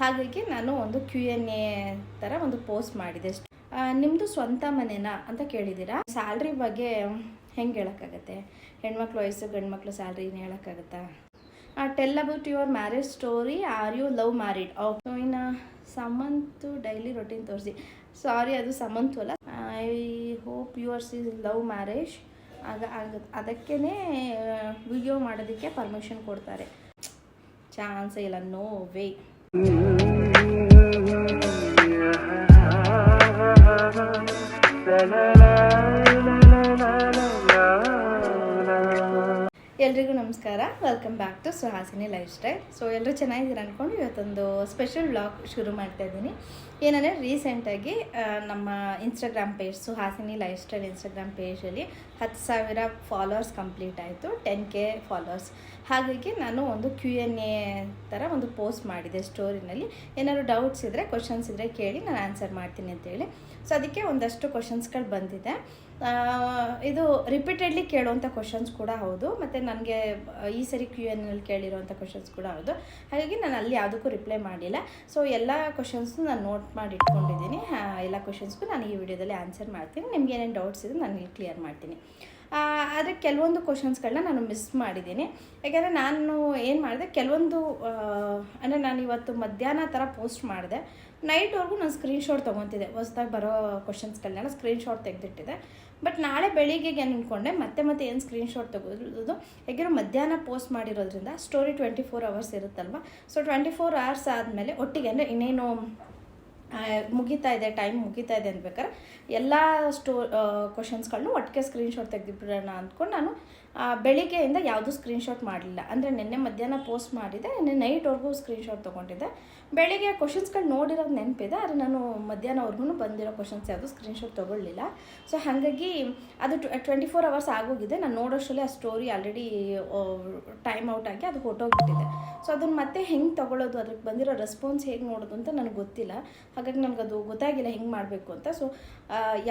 ಹಾಗಾಗಿ ನಾನು ಒಂದು ಕ್ಯೂ ಎನ್ ಎ ಥರ ಒಂದು ಪೋಸ್ಟ್ ಮಾಡಿದೆ. ನಿಮ್ಮದು ಸ್ವಂತ ಮನೆನಾ ಅಂತ ಕೇಳಿದ್ದೀರಾ ಸ್ಯಾಲ್ರಿ ಬಗ್ಗೆ ಹೆಂಗೆ ಹೇಳೋಕ್ಕಾಗತ್ತೆ? ಹೆಣ್ಮಕ್ಳು ವಯಸ್ಸು, ಗಂಡ್ಮಕ್ಳು ಸ್ಯಾಲ್ರಿನ ಹೇಳೋಕ್ಕಾಗತ್ತಾ? Tell about your marriage story are you love married so ಇನ್ನು ಸಮಂತು ಡೈಲಿ ರೊಟೀನ್ ತೋರಿಸಿ. ಸಾರಿ ಅದು ಸಮಂತು ಅಲ್ಲ. I hope yours is love marriage ಆಗ ಆಗ ಅದಕ್ಕೇ ವಿಡಿಯೋ ಮಾಡೋದಕ್ಕೆ ಪರ್ಮಿಷನ್ ಕೊಡ್ತಾರೆ. ಚಾನ್ಸೇ ಇಲ್ಲ ನೋ ವೇ لا لا لا لا لا ಎಲ್ರಿಗೂ ನಮಸ್ಕಾರ. Welcome back to Suhasini lifestyle so ಎಲ್ಲರೂ ಚೆನ್ನಾಗಿದ್ದೀರ ಅಂದ್ಕೊಂಡು ಇವತ್ತೊಂದು ಸ್ಪೆಷಲ್ ಬ್ಲಾಗ್ ಶುರು ಮಾಡ್ತಾ ಇದ್ದೀನಿ. ಏನಂದರೆ ರೀಸೆಂಟಾಗಿ ನಮ್ಮ Instagram page Suhasini lifestyle Instagram ಪೇಜಲ್ಲಿ ಹತ್ತು ಸಾವಿರ ಫಾಲೋವರ್ಸ್ ಕಂಪ್ಲೀಟ್ ಆಯಿತು. ಟೆನ್ ಕೆ ಫಾಲೋವರ್ಸ್ ಹಾಗಾಗಿ ನಾನು ಒಂದು ಕ್ಯೂ ಎನ್ ಎ ಥರ ಒಂದು ಪೋಸ್ಟ್ ಮಾಡಿದೆ ಸ್ಟೋರಿನಲ್ಲಿ ಏನಾದರೂ ಡೌಟ್ಸ್ ಇದ್ದರೆ ಕ್ವಶನ್ಸ್ ಇದ್ದರೆ ಕೇಳಿ ನಾನು ಆನ್ಸರ್ ಮಾಡ್ತೀನಿ ಅಂತೇಳಿ. ಸೊ ಅದಕ್ಕೆ ಒಂದಷ್ಟು ಕ್ವಶನ್ಸ್ಗಳು ಬಂದಿದೆ. ಇದು ರಿಪೀಟೆಡ್ಲಿ ಕೇಳುವಂಥ ಕ್ವಶನ್ಸ್ ಕೂಡ ಹೌದು. ಮತ್ತು ನನಗೆ, ಈ ಸರಿ ಕ್ಯೂ ಎನ್ ಅಲ್ಲಿ ಕೇಳಿರುವಂಥ ಕ್ವಶನ್ಸ್ ಕೂಡ ಹೌದು. ಹಾಗಾಗಿ ನಾನು ಅಲ್ಲಿ ಯಾವುದಕ್ಕೂ ರಿಪ್ಲೈ ಮಾಡಿಲ್ಲ. ಸೊ ಎಲ್ಲ ಕ್ವಶನ್ಸ್ನು ನಾನು ನೋಟ್ ಮಾಡಿ ಇಟ್ಕೊಂಡಿದ್ದೀನಿ. ಎಲ್ಲ ಕ್ವಶನ್ಸ್ಗೂ ನಾನು ಈ ವಿಡಿಯೋದಲ್ಲಿ ಆನ್ಸರ್ ಮಾಡ್ತೀನಿ. ನಿಮ್ಗೆ ಏನೇನು ಡೌಟ್ಸ್ ಇದೆ ನಾನು ಕ್ಲಿಯರ್ ಮಾಡ್ತೀನಿ. ಆದರೆ ಕೆಲವೊಂದು ಕ್ವಶನ್ಸ್ಗಳನ್ನ ನಾನು ಮಿಸ್ ಮಾಡಿದ್ದೀನಿ. ಯಾಕೆಂದರೆ ನಾನು ಏನು ಮಾಡಿದೆ, ಕೆಲವೊಂದು ಅಂದರೆ ನಾನು ಇವತ್ತು ಮಧ್ಯಾಹ್ನ ಥರ ಪೋಸ್ಟ್ ಮಾಡಿದೆ. ನೈಟ್ವರೆಗೂ ನಾನು ಸ್ಕ್ರೀನ್ಶಾಟ್ ತೊಗೊತಿದ್ದೆ. ಹೊಸ್ದಾಗಿ ಬರೋ ಕ್ವಶನ್ಸ್ಗಳನ್ನೆಲ್ಲ ಸ್ಕ್ರೀನ್ಶಾಟ್ ತೆಗೆದಿಟ್ಟಿದೆ. ಬಟ್ ನಾಳೆ ಬೆಳಿಗ್ಗೆಗೆ ಅಂದ್ಕೊಂಡೆ, ಮತ್ತೆ ಮತ್ತೆ ಏನು ಸ್ಕ್ರೀನ್ಶಾಟ್ ತೆಗೆದು ಹೇಗಿರೋ ಮಧ್ಯಾಹ್ನ ಪೋಸ್ಟ್ ಮಾಡಿರೋದ್ರಿಂದ ಸ್ಟೋರಿ ಟ್ವೆಂಟಿ ಫೋರ್ ಅವರ್ಸ್ ಇರುತ್ತಲ್ವ? ಸೊ ಟ್ವೆಂಟಿ ಫೋರ್ ಅವರ್ಸ್ ಆದಮೇಲೆ ಒಟ್ಟಿಗೆ ಅಂದರೆ ಇನ್ನೇನು ಮುಗಿತಾ ಇದೆ ಟೈಮ್ ಮುಗೀತಾ ಇದೆ ಅನ್ಬೇಕಾದ್ರೆ ಎಲ್ಲ ಸ್ಟೋ ಕ್ವಶನ್ಸ್ಗಳನ್ನೂ ಒಟ್ಟಿಗೆ ಸ್ಕ್ರೀನ್ಶಾಟ್ ತೆಗೆದಿಬಿಡೋಣ ಅಂದ್ಕೊಂಡು ನಾನು ಬೆಳಿಗ್ಗೆಯಿಂದ ಯಾವುದೂ ಸ್ಕ್ರೀನ್ಶಾಟ್ ಮಾಡಲಿಲ್ಲ. ಅಂದರೆ ನಿನ್ನೆ ಮಧ್ಯಾಹ್ನ ಪೋಸ್ಟ್ ಮಾಡಿದೆ, ನಿನ್ನೆ ನೈಟ್ವರೆಗೂ ಸ್ಕ್ರೀನ್ಶಾಟ್ ತೊಗೊಂಡಿದ್ದೆ. ಬೆಳಿಗ್ಗೆ ಕ್ವಶನ್ಸ್ಗಳು ನೋಡಿರೋದು ನೆನಪಿದೆ, ಆದರೆ ನಾನು ಮಧ್ಯಾಹ್ನವರೆಗೂ ಬಂದಿರೋ ಕ್ವಶನ್ಸ್ ಯಾವುದು ಸ್ಕ್ರೀನ್ಶಾಟ್ ತೊಗೊಳ್ಳಿಲ್ಲ ಸೊ ಹಾಗಾಗಿ ಅದು ಟ್ವೆಂಟಿ ಫೋರ್ ಅವರ್ಸ್ ಆಗೋಗಿದೆ. ನಾನು ನೋಡೋಷ್ಟರಲ್ಲಿ ಆ ಸ್ಟೋರಿ ಆಲ್ರೆಡಿ ಟೈಮ್ ಔಟ್ ಆಗಿ ಅದು ಹೊಟ್ಟೋಗ್ಬಿಟ್ಟಿದೆ ಸೊ ಅದನ್ನು ಮತ್ತೆ ಹೆಂಗೆ ತೊಗೊಳ್ಳೋದು ಅದಕ್ಕೆ ಬಂದಿರೋ ರೆಸ್ಪಾನ್ಸ್ ಹೇಗೆ ನೋಡೋದು ಅಂತ ನನಗೆ ಗೊತ್ತಿಲ್ಲ. ಹಾಗಾಗಿ ನನಗದು ಗೊತ್ತಾಗಿಲ್ಲ ಹೆಂಗೆ ಮಾಡಬೇಕು ಅಂತ. ಸೊ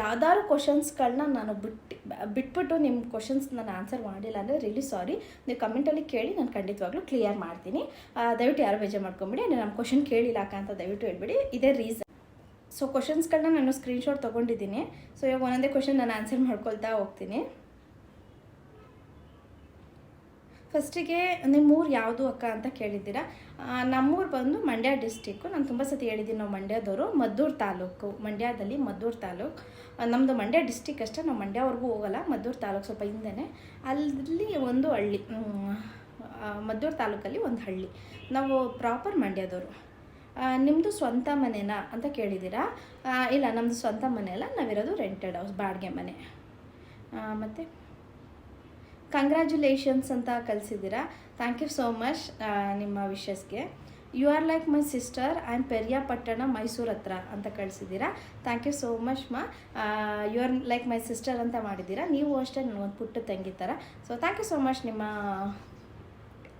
ಯಾವ್ದಾದ್ರು ಕ್ವಶನ್ಸ್ಗಳನ್ನ ನಾನು ಬಿಟ್ಟು ಬಿಟ್ಬಿಟ್ಟು ನಿಮ್ಮ ಕ್ವಶನ್ಸ್ ನಾನು ಆನ್ಸರ್ ಮಾಡಿಲ್ಲ ಅಂದರೆ ರಿಲಿ ಸಾರಿ ನೀವು ಕಮೆಂಟಲ್ಲಿ ಕೇಳಿ ನಾನು ಖಂಡಿತವಾಗ್ಲೂ ಕ್ಲಿಯರ್ ಮಾಡ್ತೀನಿ. ದಯವಿಟ್ಟು ಯಾರು ಬೇಜಾರು ಮಾಡ್ಕೊಂಬಿಡಿ ನಮ್ಮ ಕ್ವಶನ್ ಕೇಳಿಲ್ಲ ಅಕ್ಕ ಅಂತ ದಯವಿಟ್ಟು ಹೇಳ್ಬಿಡಿ. ಇದೇ ರೀಸನ್ ಸೊ ಕ್ವಶನ್ಸ್ಗಳನ್ನ ನಾನು ಸ್ಕ್ರೀನ್ಶಾಟ್ ತೊಗೊಂಡಿದ್ದೀನಿ. ಸೊ ಇವಾಗ ಒಂದೊಂದೇ ಕ್ವಶನ್ ನಾನು ಆನ್ಸರ್ ಮಾಡ್ಕೊಳ್ತಾ ಹೋಗ್ತೀನಿ. ಫಸ್ಟಿಗೆ ನಿಮ್ಮೂರು ಯಾವುದು ಅಕ್ಕ ಅಂತ ಕೇಳಿದ್ದೀರಾ? ನಮ್ಮೂರು ಬಂದು ಮಂಡ್ಯ ಡಿಸ್ಟಿಕ್ಕು. ನಾನು ತುಂಬ ಸತಿ ಹೇಳಿದ್ದೀನಿ ನಾವು ಮಂಡ್ಯದವರು. ಮದ್ದೂರು ತಾಲೂಕು, ಮಂಡ್ಯದಲ್ಲಿ ಮದ್ದೂರು ತಾಲೂಕು. ನಮ್ಮದು ಮಂಡ್ಯ ಡಿಸ್ಟಿಕ್ ಅಷ್ಟೇ. ನಾವು ಮಂಡ್ಯವರೆಗೂ ಹೋಗಲ್ಲ. ಮದ್ದೂರು ತಾಲೂಕು ಸ್ವಲ್ಪ ಹಿಂದೆನೇ. ಅಲ್ಲಿ ಒಂದು ಹಳ್ಳಿ ಮದ್ದೂರು ತಾಲೂಕಲ್ಲಿ ಒಂದು ಹಳ್ಳಿ. ನಾವು ಪ್ರಾಪರ್ ಮಂಡ್ಯದವರು. ನಿಮ್ಮದು ಸ್ವಂತ ಮನೆನಾ ಅಂತ ಕೇಳಿದ್ದೀರಾ? ಇಲ್ಲ ನಮ್ಮದು ಸ್ವಂತ ಮನೆ ಅಲ್ಲ ನಾವಿರೋದು ರೆಂಟೆಡ್ ಹೌಸ್ ಬಾಡಿಗೆ ಮನೆ. ಮತ್ತು? ಕಂಗ್ರ್ಯಾಚುಲೇಷನ್ಸ್ ಅಂತ ಕಲಿಸಿದ್ದೀರಾ? ಥ್ಯಾಂಕ್ ಯು ಸೋ ಮಚ್ ನಿಮ್ಮ ವಿಶಸ್ಗೆ you are like my sister am Periyapatna Mysuru ಹತ್ರ ಅಂತ ಕಳಿಸಿದ್ದೀರಾ? ಥ್ಯಾಂಕ್ ಯು ಸೋ ಮಚ್ ಮಾ you are like my sister ಅಂತ ಮಾಡಿದ್ದೀರಾ? ನೀವು ಅಷ್ಟೇ ಒಂದು ಪುಟ್ಟ ತಂಗಿ ಥರ so thank you so much ನಿಮ್ಮ,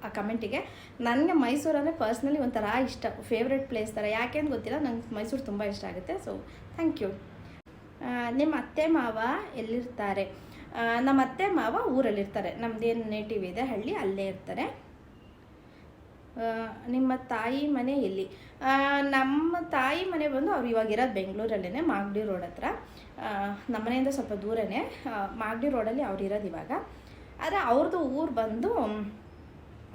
ಆ ಕಮೆಂಟಿಗೆ. ನನಗೆ ಮೈಸೂರು ಅಂದರೆ ಪರ್ಸ್ನಲಿ ಒಂಥರ ಇಷ್ಟ ಫೇವ್ರೆಟ್ ಪ್ಲೇಸ್ ಥರ ಯಾಕೆ ಅಂತ ಗೊತ್ತಿಲ್ಲ, ನಂಗೆ ಮೈಸೂರು ತುಂಬ ಇಷ್ಟ ಆಗುತ್ತೆ. ಸೊ ಥ್ಯಾಂಕ್ ಯು ನಿಮ್ಮ ಅತ್ತೆ ಮಾವ ಎಲ್ಲಿರ್ತಾರೆ? ನಮ್ಮ ಅತ್ತೆ ಮಾವ ಊರಲ್ಲಿರ್ತಾರೆ. ನಮ್ಮದೇನು ನೇಟಿವ್ ಇದೆ, ಹಳ್ಳಿ ಅಲ್ಲೇ ಇರ್ತಾರೆ. ನಿಮ್ಮ ತಾಯಿ ಮನೆ ಎಲ್ಲಿ? ನಮ್ಮ ತಾಯಿ ಮನೆ ಬಂದು ಅವ್ರು ಇವಾಗ ಇರೋದು ಬೆಂಗಳೂರಲ್ಲೇ ಮಾಗಡಿ ರೋಡ್ ಹತ್ರ. ನಮ್ಮ ಮನೆಯಿಂದ ಸ್ವಲ್ಪ ದೂರನೇ. ಮಾಗಡಿ ರೋಡಲ್ಲಿ ಅವ್ರು ಇರೋದು ಇವಾಗ. ಆದರೆ ಅವ್ರದ್ದು ಊರು ಬಂದು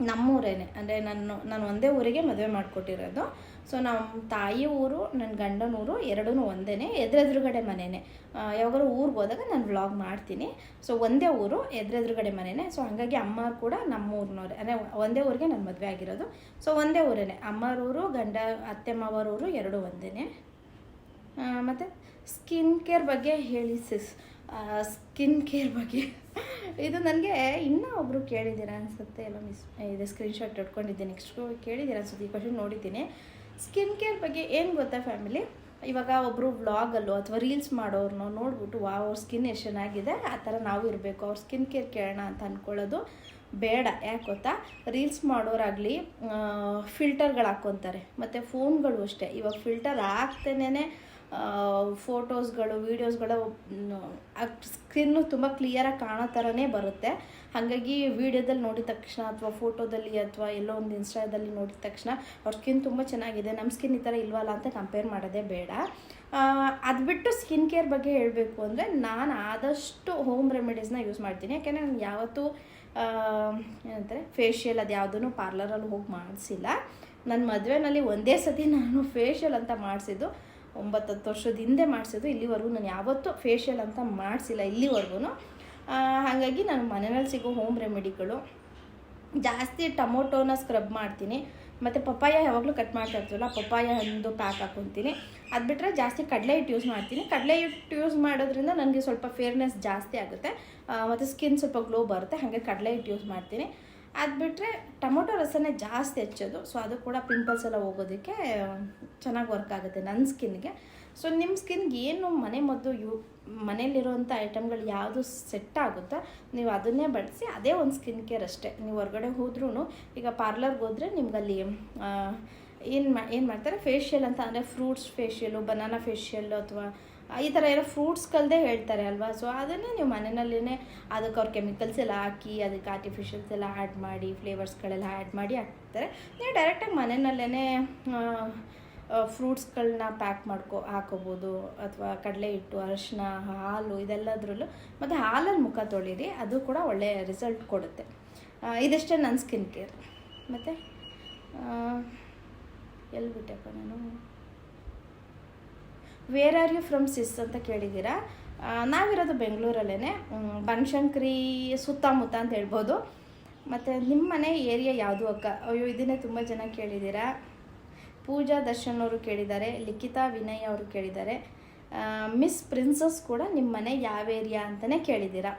ನಮ್ಮೂರೇನೆ. ಅಂದರೆ ನಾನು ನಾನು ಒಂದೇ ಊರಿಗೆ ಮದುವೆ ಮಾಡಿಕೊಟ್ಟಿರೋದು. ಸೊ ನಮ್ಮ ತಾಯಿ ಊರು ನನ್ನ ಗಂಡನ ಊರು ಎರಡೂ ಒಂದೇ ಎದುರೆದುರುಗಡೆ ಮನೆಯೇ ಯಾವಾಗಾರು ಊರಿಗೆ ಹೋದಾಗ ನಾನು ವ್ಲಾಗ್ ಮಾಡ್ತೀನಿ. ಸೊ ಒಂದೇ ಊರು, ಎದುರೆದುರುಗಡೆ ಮನೆಯೇ ಸೊ ಹಾಗಾಗಿ ಅಮ್ಮ ಕೂಡ ನಮ್ಮ ಊರಿನವ್ರೆ. ಅಂದರೆ ಒಂದೇ ಊರಿಗೆ ನಾನು ಮದುವೆ ಆಗಿರೋದು. ಸೊ ಒಂದೇ ಊರೇ ಅಮ್ಮರೂರು ಗಂಡ, ಅತ್ತೆ ಮಾವರೂರು ಎರಡೂ ಒಂದೇ ಮತ್ತು ಸ್ಕಿನ್ ಕೇರ್ ಬಗ್ಗೆ ಹೇಳಿ ಸಿಸ್ ಸ್ಕಿನ್ ಕೇರ್ ಬಗ್ಗೆ. ಇದು ನನಗೆ ಇನ್ನೂ ಒಬ್ಬರು ಕೇಳಿದ್ದೀರಾ ಅನಿಸುತ್ತೆ. ಎಲ್ಲ ಮಿಸ್ ಇದೆ ಸ್ಕ್ರೀನ್ಶಾಟ್ ಇಟ್ಕೊಂಡಿದ್ದೀನಿ. ನೆಕ್ಸ್ಟ್ ಕೇಳಿದ್ದೀರಾ ಅನ್ಸುತ್ತೆ. ಈ ಕ್ವಶನ್ ನೋಡಿದ್ದೀನಿ. ಸ್ಕಿನ್ ಕೇರ್ ಬಗ್ಗೆ ಏನು ಗೊತ್ತಾ ಫ್ಯಾಮಿಲಿ ಇವಾಗ ಒಬ್ಬರು ವ್ಲಾಗಲ್ಲೋ ಅಥವಾ ರೀಲ್ಸ್ ಮಾಡೋರ್ನೋ ನೋಡ್ಬಿಟ್ಟು ವಾ ಅವ್ರ ಸ್ಕಿನ್ ಎಷ್ಟು ಚೆನ್ನಾಗಿದೆ, ಆ ಥರ ನಾವು ಇರಬೇಕು. ಅವ್ರ ಸ್ಕಿನ್ ಕೇರ್ ಕೇಳೋಣ ಅಂತ ಅಂದ್ಕೊಳ್ಳೋದು ಬೇಡ. ಯಾಕೆ ಗೊತ್ತಾ? ರೀಲ್ಸ್ ಮಾಡೋರಾಗಲಿ ಫಿಲ್ಟರ್ಗಳು ಹಾಕ್ಕೊತಾರೆ ಮತ್ತು ಫೋನ್ಗಳು ಅಷ್ಟೇ. ಇವಾಗ ಫಿಲ್ಟರ್ ಹಾಕ್ತೇನೆ ಫೋಟೋಸ್ಗಳು, ವೀಡಿಯೋಸ್ಗಳು ಸ್ಕ್ರೀನು ತುಂಬ ಕ್ಲಿಯರಾಗಿ ಕಾಣೋ ಥರನೇ ಬರುತ್ತೆ. ಹಾಗಾಗಿ ವೀಡಿಯೋದಲ್ಲಿ ನೋಡಿದ ತಕ್ಷಣ ಅಥವಾ ಫೋಟೋದಲ್ಲಿ ಅಥವಾ ಎಲ್ಲೋ ಒಂದು ಇನ್ಸ್ಟಾದಲ್ಲಿ ನೋಡಿದ ತಕ್ಷಣ ಅವ್ರ ಸ್ಕಿನ್ ತುಂಬ ಚೆನ್ನಾಗಿದೆ ನಮ್ಮ ಸ್ಕಿನ್ ಈ ಥರ ಇಲ್ವಲ್ಲ ಅಂತ ಕಂಪೇರ್ ಮಾಡೋದೇ ಬೇಡ. ಅದು ಬಿಟ್ಟು ಸ್ಕಿನ್ ಕೇರ್ ಬಗ್ಗೆ ಹೇಳಬೇಕು ಅಂದರೆ ನಾನು ಆದಷ್ಟು ಹೋಮ್ ರೆಮಿಡೀಸ್ನ ಯೂಸ್ ಮಾಡ್ತೀನಿ. ಯಾಕೆಂದರೆ ನಾನು ಯಾವತ್ತೂ ಏನಂತಾರೆ ಫೇಶಿಯಲ್ ಅದು ಯಾವುದೂ ಪಾರ್ಲರಲ್ಲಿ ಹೋಗಿ ಮಾಡಿಸಿಲ್ಲ. ನನ್ನ ಮದುವೆನಲ್ಲಿ ಒಂದೇ ಸತಿ ನಾನು ಫೇಶಿಯಲ್ ಅಂತ ಮಾಡಿಸಿದ್ದು. ಒಂಬತ್ತು ಹತ್ತು ವರ್ಷದ ಹಿಂದೆ ಮಾಡಿಸಿದ್ದು, ಇಲ್ಲಿವರೆಗೂ ನಾನು ಯಾವತ್ತೂ ಫೇಶಿಯಲ್ ಅಂತ ಮಾಡಿಸಿಲ್ಲ ಇಲ್ಲಿವರೆಗೂ. ಹಾಗಾಗಿ ನಾನು ಮನೆಯಲ್ಲಿ ಸಿಗೋ ಹೋಮ್ ರೆಮಿಡಿಗಳು ಜಾಸ್ತಿ ಟೊಮೊಟೊನ ಸ್ಕ್ರಬ್ ಮಾಡ್ತೀನಿ. ಮತ್ತು ಪಪ್ಪಾಯ ಯಾವಾಗಲೂ ಕಟ್ ಮಾಡ್ತಾ ಇರ್ತೀವಲ್ಲ, ಪಪ್ಪಾಯ ಹಣ್ಣು ಪ್ಯಾಕ್ ಹಾಕ್ಕೊತೀನಿ ಅದು ಬಿಟ್ಟರೆ ಜಾಸ್ತಿ ಕಡಲೆ ಹಿಟ್ಟು ಯೂಸ್ ಮಾಡ್ತೀನಿ. ಕಡಲೆ ಹಿಟ್ಟು ಯೂಸ್ ಮಾಡೋದ್ರಿಂದ ನನಗೆ ಸ್ವಲ್ಪ ಫೇರ್ನೆಸ್ ಜಾಸ್ತಿ ಆಗುತ್ತೆ. ಮತ್ತು ಸ್ಕಿನ್ ಸ್ವಲ್ಪ ಗ್ಲೋ ಬರುತ್ತೆ, ಹಾಗೆ ಕಡಲೆ ಹಿಟ್ಟು ಯೂಸ್ ಮಾಡ್ತೀನಿ. ಅದು ಬಿಟ್ಟರೆ ಟೊಮೊಟೊ ರಸನೇ ಜಾಸ್ತಿ ಹೆಚ್ಚೋದು. ಸೊ ಅದು ಕೂಡ ಪಿಂಪಲ್ಸ್ ಎಲ್ಲ ಹೋಗೋದಕ್ಕೆ ಚೆನ್ನಾಗಿ ವರ್ಕ್ ಆಗುತ್ತೆ ನನ್ನ ಸ್ಕಿನ್ಗೆ. ಸೊ ನಿಮ್ಮ ಸ್ಕಿನ್ಗೆ ಏನು ಮನೆ ಮದ್ದು ಯು ಮನೇಲಿರುವಂಥ ಐಟಮ್ಗಳು ಯಾವುದು ಸೆಟ್ ಆಗುತ್ತೋ, ನೀವು ಅದನ್ನೇ ಬಳಸಿ ಅದೇ ಒಂದು ಸ್ಕಿನ್ ಕೇರ್ ಅಷ್ಟೇ. ನೀವು ಹೊರಗಡೆ ಹೋದ್ರೂ ಈಗ ಪಾರ್ಲರ್ಗೆ ಹೋದರೆ ನಿಮ್ಗಲ್ಲಿ ಏನು ಮಾ, ಏನು ಮಾಡ್ತಾರೆ? ಫೇಶಿಯಲ್ ಅಂತ ಅಂದರೆ ಫ್ರೂಟ್ಸ್ ಫೇಶಿಯಲು ಬನಾನಾ ಫೇಶಿಯಲ್ಲು ಅಥವಾ ಈ ಥರ ಫ್ರೂಟ್ಸ್ ಕಲ್ದೇ ಹೇಳ್ತಾರೆ ಅಲ್ವಾ? ಸೊ ಅದನ್ನೇ ನೀವು ಮನೆಯಲ್ಲೇ ಅದಕ್ಕೆ ಅವ್ರು ಕೆಮಿಕಲ್ಸ್ ಎಲ್ಲ ಹಾಕಿ, ಅದಕ್ಕೆ ಆರ್ಟಿಫಿಷಿಯಲ್ಸ್ ಎಲ್ಲ ಆ್ಯಡ್ ಮಾಡಿ ಫ್ಲೇವರ್ಸ್ಗಳೆಲ್ಲ ಆ್ಯಡ್ ಮಾಡಿ ಹಾಕ್ತಾರೆ. ನೀವು ಡೈರೆಕ್ಟಾಗಿ ಮನೆಯಲ್ಲೇ ಫ್ರೂಟ್ಸ್ಗಳನ್ನ ಪ್ಯಾಕ್ ಮಾಡ್ಕೊ, ಹಾಕೋಬೋದು. ಅಥವಾ ಕಡಲೆ ಹಿಟ್ಟು ಅರಶಿನ, ಹಾಲು ಇದೆಲ್ಲದರಲ್ಲೂ ಮತ್ತು ಹಾಲಲ್ಲಿ ಮುಖ ತೊಳೀರಿ, ಅದು ಕೂಡ ಒಳ್ಳೆಯ ರಿಸಲ್ಟ್ ಕೊಡುತ್ತೆ. ಇದಷ್ಟೇ ನನ್ನ ಸ್ಕಿನ್ ಕೇರ್ ಮತ್ತು ಎಲ್ಲಿ ಬಿಟ್ಟೆಪ್ಪ ನಾನು. Where are you from sis ಅಂತ ಕೇಳಿದ್ದೀರಾ? ನಾವಿರೋದು ಬೆಂಗಳೂರಲ್ಲೇ ಬನಶಂಕರಿ ಸುತ್ತಮುತ್ತ ಅಂತ ಹೇಳ್ಬೋದು. ಮತ್ತು ನಿಮ್ಮ ಮನೆ ಏರಿಯಾ ಯಾವುದು ಅಕ್ಕ? ಅಯ್ಯೋ, ಇದನ್ನೇ ತುಂಬ ಜನ ಕೇಳಿದ್ದೀರಾ. ಪೂಜಾ ದರ್ಶನ್ ಅವರು ಕೇಳಿದ್ದಾರೆ, ಲಿಖಿತಾ ವಿನಯ್ ಅವರು ಕೇಳಿದ್ದಾರೆ. ಮಿಸ್ ಪ್ರಿನ್ಸಸ್ ಕೂಡ ನಿಮ್ಮ ಮನೆ ಯಾವ ಏರಿಯಾ ಅಂತಲೇ ಕೇಳಿದ್ದೀರಾ.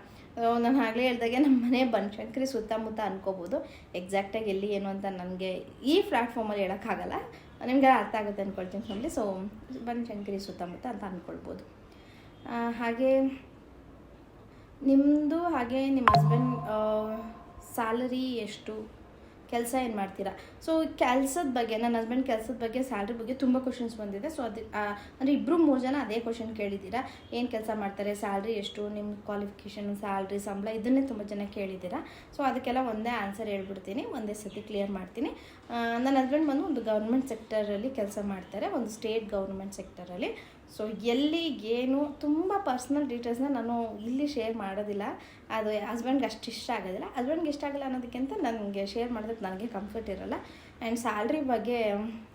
ನಾನು ಆಗಲೇ ಹೇಳ್ದಾಗೆ ನಮ್ಮ ಮನೆ ಬನಶಂಕರಿ ಸುತ್ತಮುತ್ತ ಅನ್ಕೋಬೋದು. ಎಕ್ಸಾಕ್ಟಾಗಿ ಎಲ್ಲಿ, ಏನು ಅಂತ ನನಗೆ ಈ ಪ್ಲ್ಯಾಟ್ಫಾರ್ಮಲ್ಲಿ ಹೇಳೋಕ್ಕಾಗಲ್ಲ. ನಿಮ್ಗೆ ಅರ್ಥ ಆಗುತ್ತೆ ಅಂದ್ಕೊಳ್ತೀನಿ ಫ್ಯಾಮಿಲಿ ಸೊ ಬನಶಂಕರಿ ಸುತ್ತಮುತ್ತ ಅಂತ ಅಂದ್ಕೊಳ್ಬೋದು ಹಾಗೆ ನಿಮ್ಮದು ಹಾಗೆ ನಿಮ್ಮ ಹಸ್ಬೆಂಡ್ ಸ್ಯಾಲರಿ ಎಷ್ಟು? ಕೆಲಸ ಏನು ಮಾಡ್ತೀರಾ? ಸೊ ಕೆಲಸದ ಬಗ್ಗೆ ನನ್ನ ಹಸ್ಬೆಂಡ್ ಕೆಲಸದ ಬಗ್ಗೆ ಸ್ಯಾಲ್ರಿ ಬಗ್ಗೆ ತುಂಬ ಕ್ವಶನ್ಸ್ ಬಂದಿದೆ. ಸೊ ಅದು ಅಂದರೆ ಇಬ್ಬರು ಮೂರು ಜನ ಅದೇ ಕ್ವಶನ್ ಕೇಳಿದ್ದೀರಾ? ಏನು ಕೆಲಸ ಮಾಡ್ತಾರೆ? ಸ್ಯಾಲ್ರಿ ಎಷ್ಟು? ನಿಮ್ಮ ಕ್ವಾಲಿಫಿಕೇಷನ್ ಸ್ಯಾಲ್ರಿ ಸಂಬಳ, ಇದನ್ನೇ ತುಂಬ ಜನ ಕೇಳಿದ್ದೀರಾ? ಸೊ ಅದಕ್ಕೆಲ್ಲ ಒಂದೇ ಆನ್ಸರ್ ಹೇಳ್ಬಿಡ್ತೀನಿ. ಒಂದೇ ಸತಿ ಕ್ಲಿಯರ್ ಮಾಡ್ತೀನಿ. ನನ್ನ ಹಸ್ಬೆಂಡ್ ಬಂದು ಒಂದು ಗೌರ್ಮೆಂಟ್ ಸೆಕ್ಟರಲ್ಲಿ ಕೆಲಸ ಮಾಡ್ತಾರೆ. ಒಂದು ಸ್ಟೇಟ್ ಗೌರ್ಮೆಂಟ್ ಸೆಕ್ಟರಲ್ಲಿ ಸೊ ಎಲ್ಲಿ ಏನು ತುಂಬ ಪರ್ಸ್ನಲ್ ಡೀಟೇಲ್ಸ್ನ ನಾನು ಇಲ್ಲಿ ಶೇರ್ ಮಾಡೋದಿಲ್ಲ. ಅದು ಹಸ್ಬೆಂಡ್ಗೆ ಅಷ್ಟು ಇಷ್ಟ ಆಗೋದಿಲ್ಲ. ಹಸ್ಬೆಂಡ್ಗೆ ಇಷ್ಟ ಆಗಲ್ಲ ಅನ್ನೋದಕ್ಕಿಂತ ನನಗೆ ಶೇರ್ ಮಾಡೋದಕ್ಕೆ ನನಗೆ ಕಂಫರ್ಟ್ ಇರೋಲ್ಲ. ಆ್ಯಂಡ್ ಸ್ಯಾಲ್ರಿ ಬಗ್ಗೆ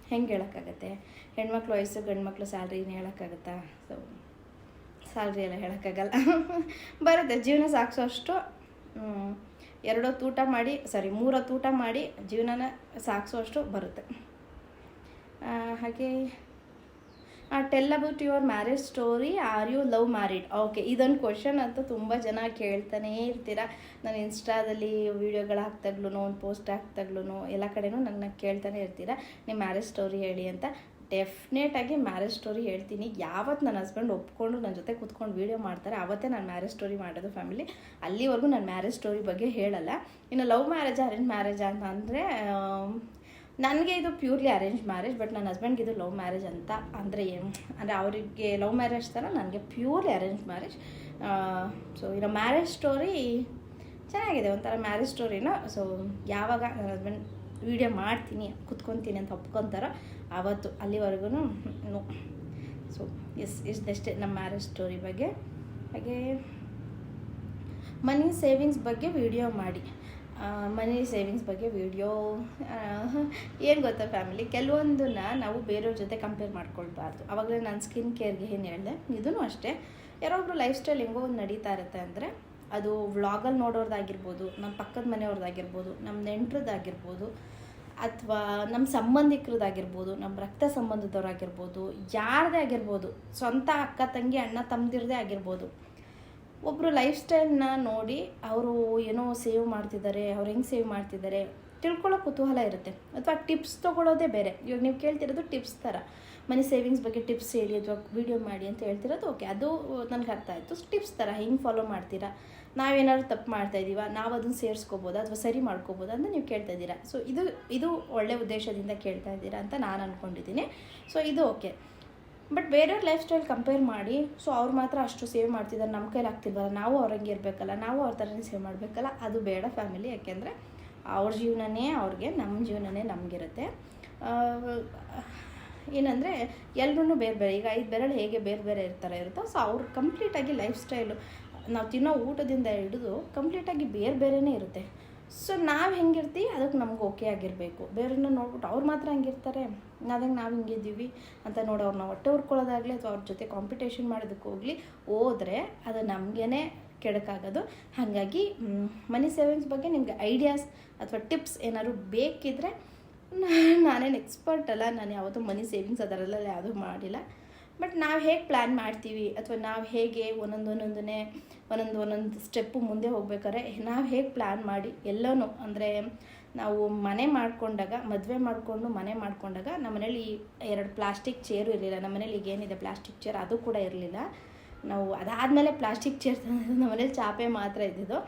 ಹೆಂಗೆ ಹೇಳೋಕ್ಕಾಗತ್ತೆ? ಹೆಣ್ಮಕ್ಳು ವಯಸ್ಸು ಗಂಡು ಸ್ಯಾಲ್ರಿ ಏನು ಹೇಳೋಕ್ಕಾಗತ್ತಾ? ಸೊ ಸ್ಯಾಲ್ರಿ ಎಲ್ಲ ಹೇಳೋಕ್ಕಾಗಲ್ಲ. ಬರುತ್ತೆ. ಜೀವನ ಸಾಗಿಸೋಷ್ಟು ಎರಡು ಊಟ ಮಾಡಿ ಸಾರಿ ಮೂರೊತ್ತು ಊಟ ಮಾಡಿ ಜೀವನನ ಸಾಗಿಸೋಷ್ಟು ಬರುತ್ತೆ. ಹಾಗೆ tell about your marriage story are you love married okay ಇದೊಂದು ಕ್ವಶನ್ ಅಂತ ತುಂಬ ಜನ ಕೇಳ್ತಾನೇ ಇರ್ತೀರ. ನಾನು ಇನ್ಸ್ಟಾದಲ್ಲಿ ವೀಡಿಯೋಗಳು ಹಾಕ್ತಾಗ್ಲೂ ಒಂದು ಪೋಸ್ಟ್ ಹಾಕ್ತಾಗ್ಲೂ ಎಲ್ಲ ಕಡೆನೂ ನನ್ನ ಕೇಳ್ತಾನೆ ಇರ್ತೀರ. ನಿಮ್ಮ ಮ್ಯಾರೇಜ್ ಸ್ಟೋರಿ ಹೇಳಿ ಅಂತ. ಡೆಫಿನೆಟಾಗಿ ಮ್ಯಾರೇಜ್ ಸ್ಟೋರಿ ಹೇಳ್ತೀನಿ. ಯಾವತ್ತು ನನ್ನ ಹಸ್ಬೆಂಡ್ ಒಪ್ಕೊಂಡು ನನ್ನ ಜೊತೆ ಕೂತ್ಕೊಂಡು ವೀಡಿಯೋ ಮಾಡ್ತಾರೆ ಆವತ್ತೇ ನಾನು ಮ್ಯಾರೇಜ್ ಸ್ಟೋರಿ ಮಾಡೋದು ಫ್ಯಾಮಿಲಿ ಅಲ್ಲಿವರೆಗೂ ನಾನು ಮ್ಯಾರೇಜ್ ಸ್ಟೋರಿ ಬಗ್ಗೆ ಹೇಳಲ್ಲ. ಇನ್ನು ಲವ್ ಮ್ಯಾರೇಜ್ ಅರೇಂಜ್ ಮ್ಯಾರೇಜ್ ಅಂತ ಅಂದರೆ ನನಗೆ ಇದು ಪ್ಯೂರ್ಲಿ ಅರೇಂಜ್ ಮ್ಯಾರೇಜ್ ಬಟ್ ನನ್ನ ಹಸ್ಬೆಂಡ್ಗೆ ಇದು ಲವ್ ಮ್ಯಾರೇಜ್ ಅಂತ ಅಂದರೆ ಅಂದರೆ ಅವರಿಗೆ ಲವ್ ಮ್ಯಾರೇಜ್ ಥರ ನನಗೆ ಪ್ಯೂರ್ಲಿ ಅರೇಂಜ್ ಮ್ಯಾರೇಜ್ ಸೊ ಇರೋ ಮ್ಯಾರೇಜ್ ಸ್ಟೋರಿ ಚೆನ್ನಾಗಿದೆ, ಒಂಥರ ಮ್ಯಾರೇಜ್ ಸ್ಟೋರಿನ ಸೊ ಯಾವಾಗ ನನ್ನ ಹಸ್ಬೆಂಡ್ ವೀಡಿಯೋ ಮಾಡ್ತೀನಿ, ಕುತ್ಕೊತೀನಿ ಅಂತ ಒಪ್ಕೊತಾರ ಆವತ್ತು ಅಲ್ಲಿವರೆಗೂ ನೋ ಸೊ ಎಸ್ ಇಷ್ಟಷ್ಟೇ ನಮ್ಮ ಮ್ಯಾರೇಜ್ ಸ್ಟೋರಿ ಬಗ್ಗೆ. ಹಾಗೆ ಮನಿ ಸೇವಿಂಗ್ಸ್ ಬಗ್ಗೆ ವಿಡಿಯೋ ಮಾಡಿ. ಮನಿ ಸೇವಿಂಗ್ಸ್ ಬಗ್ಗೆ ವಿಡಿಯೋ ಏನು ಗೊತ್ತಾ ಫ್ಯಾಮಿಲಿ ಕೆಲವೊಂದನ್ನ ನಾವು ಬೇರೆಯವ್ರ ಜೊತೆ ಕಂಪೇರ್ ಮಾಡ್ಕೊಳ್ಬಾರ್ದು. ಆವಾಗಲೇ ನಾನು ಸ್ಕಿನ್ ಕೇರ್ಗೆ ಏನು ಹೇಳಿದೆ? ಇದೂ ಅಷ್ಟೇ. ಯಾರೊಬ್ರು ಲೈಫ್ ಸ್ಟೈಲ್ ಹೆಂಗೋ ಒಂದು ನಡೀತಾ ಇರುತ್ತೆ ಅಂದರೆ, ಅದು ವ್ಲಾಗಲ್ಲಿ ನೋಡೋರ್ದಾಗಿರ್ಬೋದು ನಮ್ಮ ಪಕ್ಕದ ಮನೆಯವ್ರದ್ದಾಗಿರ್ಬೋದು ನಮ್ಮ ನೆಂಟ್ರದ್ದಾಗಿರ್ಬೋದು ಅಥವಾ ನಮ್ಮ ಸಂಬಂಧಿಕರದ್ದಾಗಿರ್ಬೋದು ನಮ್ಮ ರಕ್ತ ಸಂಬಂಧದವ್ರಾಗಿರ್ಬೋದು, ಯಾರದೇ ಆಗಿರ್ಬೋದು, ಸ್ವಂತ ಅಕ್ಕ ತಂಗಿ, ಅಣ್ಣ ತಮ್ಮದಿರದೇ ಆಗಿರ್ಬೋದು. ಒಬ್ಬರು ಲೈಫ್ ಸ್ಟೈಲ್ನ ನೋಡಿ ಅವರು ಏನೋ ಸೇವ್ ಮಾಡ್ತಿದ್ದಾರೆ, ಅವ್ರು ಹೆಂಗೆ ಸೇವ್ ಮಾಡ್ತಿದ್ದಾರೆ ತಿಳ್ಕೊಳ್ಳೋ ಕುತೂಹಲ ಇರುತ್ತೆ. ಅಥವಾ ಟಿಪ್ಸ್ ತೊಗೊಳ್ಳೋದೇ ಬೇರೆ. ಇವಾಗ ನೀವು ಕೇಳ್ತಿರೋದು ಟಿಪ್ಸ್ ಥರ ಮನಿ ಸೇವಿಂಗ್ಸ್ ಬಗ್ಗೆ ಟಿಪ್ಸ್ ಹೇಳಿ ಅಥವಾ ವೀಡಿಯೋ ಮಾಡಿ ಅಂತ ಹೇಳ್ತಿರೋದು ಓಕೆ ಅದು ನನಗೆ ಅರ್ಥ ಆಯಿತು. ಟಿಪ್ಸ್ ಥರ ಹೆಂಗೆ ಫಾಲೋ ಮಾಡ್ತೀರಾ? ನಾವೇನಾದ್ರು ತಪ್ಪು ಮಾಡ್ತಾ ಇದ್ದೀವ ನಾವು ಅದನ್ನು ಸೇರಿಸ್ಕೋಬೋದಾ? ಅಥವಾ ಸರಿ ಮಾಡ್ಕೋಬೋದಾ ಅಂತ ನೀವು ಕೇಳ್ತಾ ಇದ್ದೀರಾ ಸೊ ಇದು ಇದು ಒಳ್ಳೆ ಉದ್ದೇಶದಿಂದ ಕೇಳ್ತಾ ಇದ್ದೀರಾ ಅಂತ ನಾನು ಅಂದ್ಕೊಂಡಿದ್ದೀನಿ ಸೊ ಇದು ಓಕೆ ಬಟ್ ಬೇರೆಯವ್ರ ಲೈಫ್ ಸ್ಟೈಲ್ ಕಂಪೇರ್ ಮಾಡಿ ಸೊ ಅವ್ರು ಮಾತ್ರ ಅಷ್ಟು ಸೇವ್ ಮಾಡ್ತಿದ್ದಾರೆ ನಮ್ಮ ಕೈಲಿ ಆಗ್ತಿಲ್ವಲ್ಲ, ನಾವು ಅವ್ರಂಗೆ ಇರಬೇಕಲ್ಲ, ನಾವು ಅವ್ರ ಥರನೇ ಸೇವ್ ಮಾಡಬೇಕಲ್ಲ, ಅದು ಬೇಡ ಫ್ಯಾಮಿಲಿ ಯಾಕೆಂದರೆ ಅವ್ರ ಜೀವನನೇ ಅವ್ರಿಗೆ ನಮ್ಮ ಜೀವನನೇ ನಮಗಿರುತ್ತೆ. ಏನಂದರೆ ಎಲ್ಲರೂ ಬೇರೆ ಬೇರೆ, ಈಗ ಐದು ಬೆರಳು ಹೇಗೆ ಬೇರೆ ಬೇರೆ ಇರ್ತಾರೆ ಇರುತ್ತೋ ಸೊ ಅವ್ರು ಕಂಪ್ಲೀಟಾಗಿ ಲೈಫ್ ಸ್ಟೈಲು ನಾವು ತಿನ್ನೋ ಊಟದಿಂದ ಹಿಡಿದು ಕಂಪ್ಲೀಟಾಗಿ ಬೇರೆ ಬೇರೆನೇ ಇರುತ್ತೆ. ಸೊ ನಾವು ಹೆಂಗಿರ್ತೀವಿ ಅದಕ್ಕೆ ನಮ್ಗೆ ಓಕೆ ಆಗಿರಬೇಕು. ಬೇರೆಯವ್ರನ್ನ ನೋಡ್ಬಿಟ್ಟು ಅವ್ರು ಮಾತ್ರ ಹಂಗಿರ್ತಾರೆ. ಅದಕ್ಕೆ ನಾವು ಹಿಂಗಿದ್ದೀವಿ ಅಂತ ನೋಡಿ ಅವ್ರನ್ನ ಹೊಟ್ಟೆ ಹುರ್ಕೊಳ್ಳೋದಾಗಲಿ ಅಥವಾ ಅವ್ರ ಜೊತೆ ಕಾಂಪಿಟೇಷನ್ ಮಾಡೋದಕ್ಕೆ ಹೋಗಲಿ, ಹೋದರೆ ಅದು ನಮಗೇ ಕೆಡಕಾಗೋದು. ಹಾಗಾಗಿ ಮನಿ ಸೇವಿಂಗ್ಸ್ ಬಗ್ಗೆ ನಿಮಗೆ ಐಡಿಯಾಸ್ ಅಥವಾ ಟಿಪ್ಸ್ ಏನಾದ್ರು ಬೇಕಿದ್ದರೆ ನಾನೇನು ಎಕ್ಸ್ಪರ್ಟ್ ಅಲ್ಲ, ನಾನು ಯಾವತ್ತೂ ಮನಿ ಸೇವಿಂಗ್ಸ್ ಅದರಲ್ಲ ಯಾವುದೂ ಮಾಡಿಲ್ಲ. ಬಟ್ ನಾವು ಹೇಗೆ ಪ್ಲ್ಯಾನ್ ಮಾಡ್ತೀವಿ ಅಥವಾ ನಾವು ಹೇಗೆ ಒಂದೊಂದು ಒಂದೊಂದನ್ನೇ ಒಂದೊಂದು ಒಂದೊಂದು ಸ್ಟೆಪ್ಪು ಮುಂದೆ ಹೋಗ್ಬೇಕಾದ್ರೆ ನಾವು ಹೇಗೆ ಪ್ಲ್ಯಾನ್ ಮಾಡಿ ಎಲ್ಲನೂ ಅಂದರೆ ನಾವು ಮನೆ ಮಾಡಿಕೊಂಡಾಗ, ಮದುವೆ ಮಾಡಿಕೊಂಡು ಮನೆ ಮಾಡಿಕೊಂಡಾಗ ನಮ್ಮ ಮನೇಲಿ ಎರಡು ಪ್ಲಾಸ್ಟಿಕ್ ಚೇರು ಇರಲಿಲ್ಲ. ನಮ್ಮ ಮನೇಲಿ ಈಗ ಏನಿದೆ ಪ್ಲಾಸ್ಟಿಕ್ ಚೇರ್ ಅದು ಕೂಡ ಇರಲಿಲ್ಲ. ನಾವು ಅದಾದಮೇಲೆ ಪ್ಲಾಸ್ಟಿಕ್ ಚೇರ್ ನಮ್ಮ ಮನೇಲಿ ಚಾಪೆ ಮಾತ್ರ ಇದ್ದಿದ್ದು.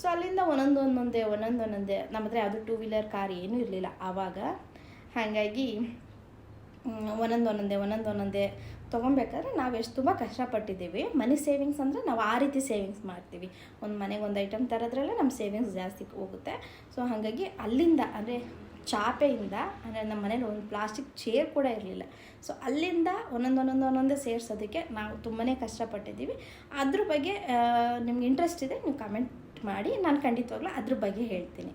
ಸೊ ಅಲ್ಲಿಂದ ಒಂದೊಂದು ಒಂದೊಂದೇ ಒಂದೊಂದು ಒಂದೊಂದೇ ನಮ್ಮ ಹತ್ರ ಯಾವುದು ಟೂ ವೀಲರ್ ಕಾರ್ ಏನೂ ಇರಲಿಲ್ಲ. ಆವಾಗ ಹಾಗಾಗಿ ಒಂದೊಂದು ಒಂದೊಂದೇ ಒಂದೊಂದು ಒಂದೊಂದೇ ತೊಗೊಬೇಕಾದ್ರೆ ನಾವು ಎಷ್ಟು ತುಂಬ ಕಷ್ಟಪಟ್ಟಿದ್ದೀವಿ. ಮನಿ ಸೇವಿಂಗ್ಸ್ ಅಂದರೆ ನಾವು ಆ ರೀತಿ ಸೇವಿಂಗ್ಸ್ ಮಾಡ್ತೀವಿ. ಒಂದು ಮನೆಗೆ ಒಂದು ಐಟಮ್ ತರೋದ್ರಲ್ಲೇ ನಮ್ಮ ಸೇವಿಂಗ್ಸ್ ಜಾಸ್ತಿ ಹೋಗುತ್ತೆ. ಸೊ ಹಾಗಾಗಿ ಅಲ್ಲಿಂದ ಅಂದರೆ ಚಾಪೆಯಿಂದ ಅಂದರೆ ನಮ್ಮ ಮನೇಲಿ ಒಂದು ಪ್ಲಾಸ್ಟಿಕ್ ಚೇರ್ ಕೂಡ ಇರಲಿಲ್ಲ. ಸೊ ಅಲ್ಲಿಂದ ಒಂದೊಂದು ಒಂದೊಂದು ಒಂದೊಂದೇ ಸೇರಿಸೋದಕ್ಕೆ ನಾವು ತುಂಬಾ ಕಷ್ಟಪಟ್ಟಿದ್ದೀವಿ. ಅದ್ರ ಬಗ್ಗೆ ನಿಮ್ಗೆ ಇಂಟ್ರೆಸ್ಟ್ ಇದೆ, ನೀವು ಕಮೆಂಟ್ ಮಾಡಿ, ನಾನು ಖಂಡಿತವಾಗ್ಲೂ ಅದ್ರ ಬಗ್ಗೆ ಹೇಳ್ತೀನಿ.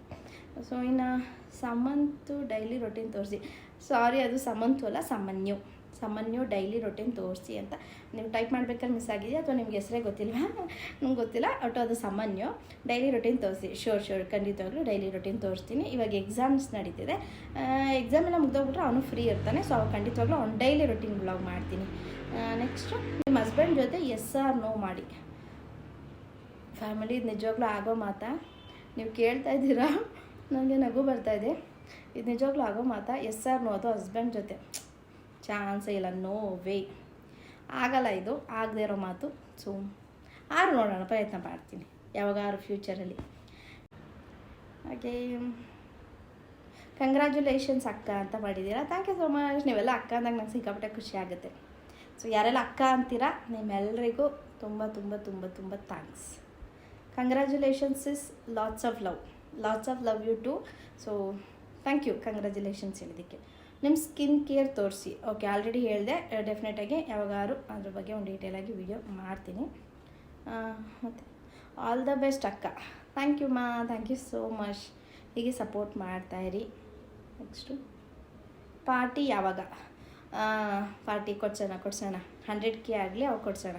ಸೊ ಇನ್ನು ಸಮಂತು ಡೈಲಿ ರೊಟೀನ್ ತೋರಿಸಿ. ಸಾರಿ ಅದು ಸಮಂತು ಅಲ್ಲ, ಸಾಮಾನ್ಯು. ಸಾಮಾನ್ಯ ಡೈಲಿ ರೊಟೀನ್ ತೋರಿಸಿ ಅಂತ. ನೀವು ಟೈಪ್ ಮಾಡ್ಬೇಕಾದ್ರೆ ಮಿಸ್ ಆಗಿದೆಯಾ ಅಥವಾ ನಿಮ್ಗೆ ಹೆಸರೇ ಗೊತ್ತಿಲ್ವಾ? ನಂಗೆ ಗೊತ್ತಿಲ್ಲ, ಒಟ್ಟು ಅದು ಸಾಮಾನ್ಯ. ಡೈಲಿ ರೊಟೀನ್ ತೋರಿಸಿ. ಶೋರ್ ಶೋರ್ ಖಂಡಿತವಾಗ್ಲೂ ಡೈಲಿ ರೊಟೀನ್ ತೋರಿಸ್ತೀನಿ. ಇವಾಗ ಎಕ್ಸಾಮ್ಸ್ ನಡೀತಿದೆ. ಎಕ್ಸಾಮ್ ಎಲ್ಲ ಮುಗ್ದೋಗ್ಬಿಟ್ರೆ ಅವನು ಫ್ರೀ ಇರ್ತಾನೆ ಸೊ ಅವಾಗ ಖಂಡಿತವಾಗ್ಲೂ ಅವ್ನು ಡೈಲಿ ರೊಟೀನ್ ಬ್ಲಾಗ್ ಮಾಡ್ತೀನಿ. ನೆಕ್ಸ್ಟು ನಿಮ್ಮ ಹಸ್ಬೆಂಡ್ ಜೊತೆ ಎಸ್ ಆರ್ ನೋ ಮಾಡಿ. ಫ್ಯಾಮಿಲಿ ನಿಜವಾಗ್ಲೂ ಆಗೋ ಮಾತಾ? ನೀವು ಕೇಳ್ತಾ ಇದ್ದೀರಾ? ನನಗೆ ನಗು ಬರ್ತಾ ಇದೆ. ಇದು ನಿಜವಾಗ್ಲೂ ಆಗೋ ಮಾತಾ? ಎಸ್ ಆರ್ ನೋ ಅದು ಹಸ್ಬೆಂಡ್ ಜೊತೆ. ಚಾನ್ಸೇ ಇಲ್ಲ ನೋ ವೇ ಆಗಲ್ಲ ಇದು, ಆಗದೆ ಇರೋ ಮಾತು. ಸೊ ಆರು ನೋಡೋಣ, ಪ್ರಯತ್ನ ಮಾಡ್ತೀನಿ ಯಾವಾಗಾರು ಫ್ಯೂಚರಲ್ಲಿ ಹಾಗೆ ಕಂಗ್ರ್ಯಾಚುಲೇಷನ್ಸ್ ಅಕ್ಕ ಅಂತ ಮಾಡಿದ್ದೀರಾ? ಥ್ಯಾಂಕ್ ಯು ಸೋ ಮಚ್ ನೀವೆಲ್ಲ ಅಕ್ಕ ಅಂದಾಗ ನಂಗೆ ಸಿಕ್ಕಾಪಟ್ಟೆ ಖುಷಿ ಆಗುತ್ತೆ. ಸೊ ಯಾರೆಲ್ಲ ಅಕ್ಕ ಅಂತೀರಾ? ನಿಮ್ಮೆಲ್ಲರಿಗೂ ತುಂಬ ತುಂಬ ತುಂಬ ತುಂಬ thanks congratulations is lots of love lots of love you too so thank you congratulations ಹೇಳಿದ್ದಕ್ಕೆ. ನಿಮ್ಮ ಸ್ಕಿನ್ ಕೇರ್ ತೋರಿಸಿ. ಓಕೆ ಆಲ್ರೆಡಿ ಹೇಳಿದೆ ಡೆಫಿನೆಟಾಗಿ ಯಾವಾಗಾರು ಅದ್ರ ಬಗ್ಗೆ ಒಂದು ಡೀಟೇಲಾಗಿ ವಿಡಿಯೋ ಮಾಡ್ತೀನಿ. ಮತ್ತು ಆಲ್ ದ ಬೆಸ್ಟ್ ಅಕ್ಕ. ಥ್ಯಾಂಕ್ ಯು ಮಾ. ಥ್ಯಾಂಕ್ ಯು ಸೋ ಮಚ್ ಹೀಗೆ ಸಪೋರ್ಟ್ ಮಾಡ್ತಾಯಿರಿ ನೆಕ್ಸ್ಟು ಪಾರ್ಟಿ ಯಾವಾಗ? ಪಾರ್ಟಿ ಕೊಡ್ಸೋಣ ಕೊಡ್ಸೋಣ. ಹಂಡ್ರೆಡ್ ಕೆ ಆಗಲಿ ಅವು ಕೊಡ್ಸೋಣ.